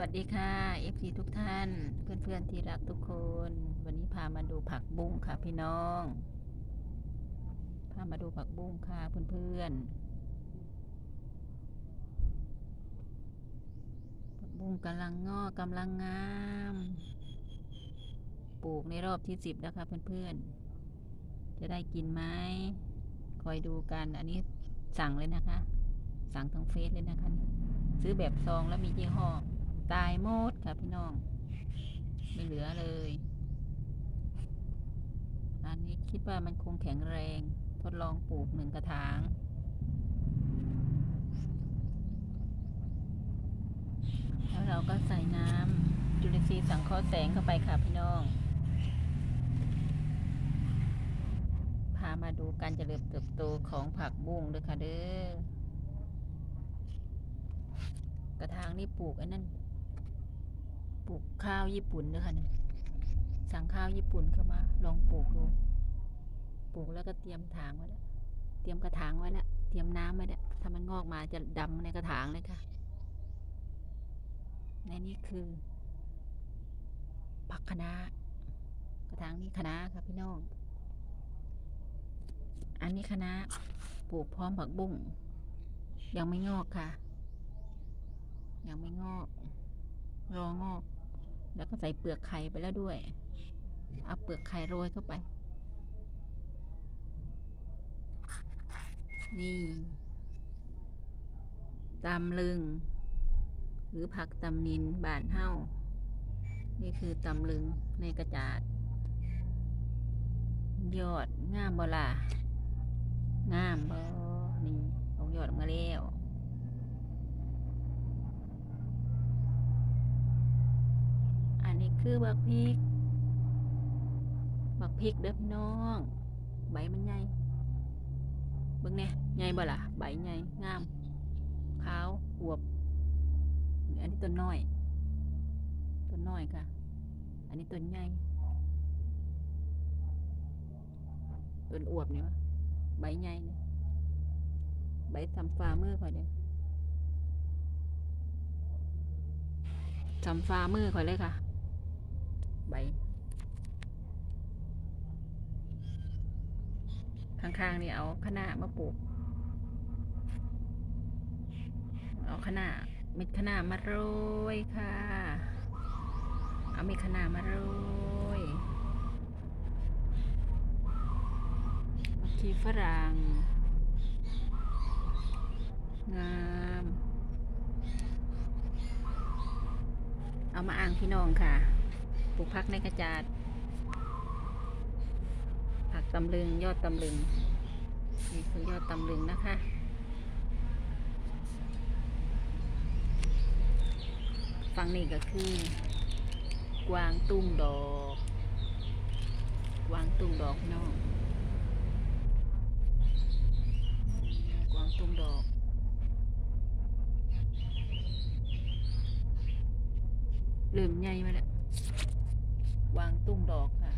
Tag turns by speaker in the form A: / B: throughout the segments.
A: วัสดีค่ะ FC ทุกท่าน เพื่อนๆที่รักทุกคน วันนี้พามาดูผักบุ้งค่ะพี่น้อง พามาดูผักบุ้งค่ะเพื่อนๆผักบุ้งกำลังงอกกำลังงาม ปลูกในรอบที่สิบแล้วค่ะเพื่อนๆ จะได้กินไหมคอยดูกัน อันนี้สั่งเลยนะคะ สั่งทางเฟซเลยนะคะ ซื้อแบบซองแล้วมียี่ห้อ ตายหมดค่ะพี่น้อง ไม่เหลือเลย อันนี้คิดว่ามันคงแข็งแรง ทดลองปลูกหนึ่งกระถางแล้วเราก็ใส่น้ำจุลินทรีย์สังเคราะห์แสงเข้าไปค่ะพี่น้อง พามาดูการเจริญเติบโตของผักบุ้งด้วยค่ะเด้อกระถางนี่ปลูกไอ้นั่น ลูกข้าวญี่ปุ่นด้วยค่ะเนี่ยสั่งข้าวญี่ปุ่นเข้ามา ลองปลูกดูปลูกแล้วก็เตรียมถางไว้แล้วเตรียมกระถางไว้แล้วเตรียมน้ำไว้แล้วถ้ามันงอกมาจะดำในกระถางเลยค่ะในนี้คือผักคะน้ากระถางนี้คะน้าค่ะพี่น้อง อันนี้คะน้าปลูกพร้อมผักบุ้งยังไม่งอกค่ะ ยังไม่งอก รองอก แล้วก็ใส่เปลือกไข่ไปแล้วด้วย เอาเปลือกไข่โรยเข้าไป นี่ตำลึง หรือผักตำนินบานเฮ้านี่คือตำลึงในกระจาด ยอดงามบล่ะงามบ่นี่เอายอดออกมาแล้ว อันนี้ คือบักพริก บักพริกเด้อพี่น้อง ใบมันใหญ่เบิ่งแหน่ใหญ่บ่ล่ะ ใบใหญ่งาม ขาวอวบ อันนี้ต้นน้อยต้นน้อยค่ะ อันนี้ต้นใหญ่ต้นอวบเนี่วะใบใหญ่เนี่ยใบทำฟ้ามือข่อยเนี่ยทำฟ้ามือข่อยเลยค่ะ ใบข้างๆนี่เอาคะน้ามาปลูก เอาคะน้าเม็ดคะน้ามาโรยค่ะ เอาเม็ดคะน้ามาโรยผักชีฝรั่งงามเอามาอ่างพี่น้องค่ะ ปลูกพักในกระจาด ผักตำลึงยอดตำลึง นี่คือยอดตำลึงนะคะฝั่งนี้ก็คือกวางตุ้งดอก กวางตุ้งดอกน้องกวางตุ้งดอกเริ่มใหญ่มาแล้ว วางตุ้งดอกค่ะ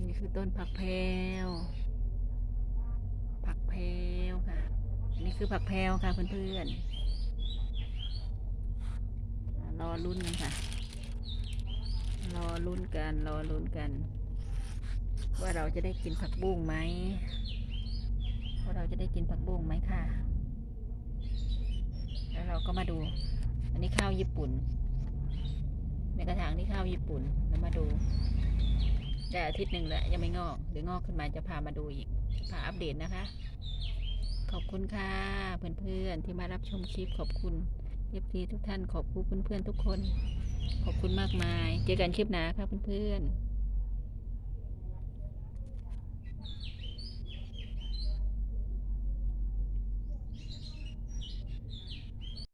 A: นี่คือต้นผักแพรวผักแพรวค่ะ นี่คือผักแพรวค่ะเพื่อนๆรอลุ้นกันค่ะ รอลุ้นกัน รอลุ้นกัน ว่าเราจะได้กินผักบุ้งไหมว่าเราจะได้กินผักบุ้งไหมค่ะ แล้วเราก็มาดู อันนี้ข้าวญี่ปุ่น ในกระถางนี่ข้าวญี่ปุ่นแล้วมาดูได้อาทิตย์หนึ่งแล้วยังไม่งอกหรืองอกขึ้นมาจะพามาดูอีกพาอัปเดตนะคะ ขอบคุณค่ะเพื่อนๆที่มารับชมคลิปขอบคุณเอฟซีทุกท่านขอบคุณเพื่อนๆทุกคน ขอบคุณมากมาย เจอกันคลิปหน้าค่ะเพื่อนๆ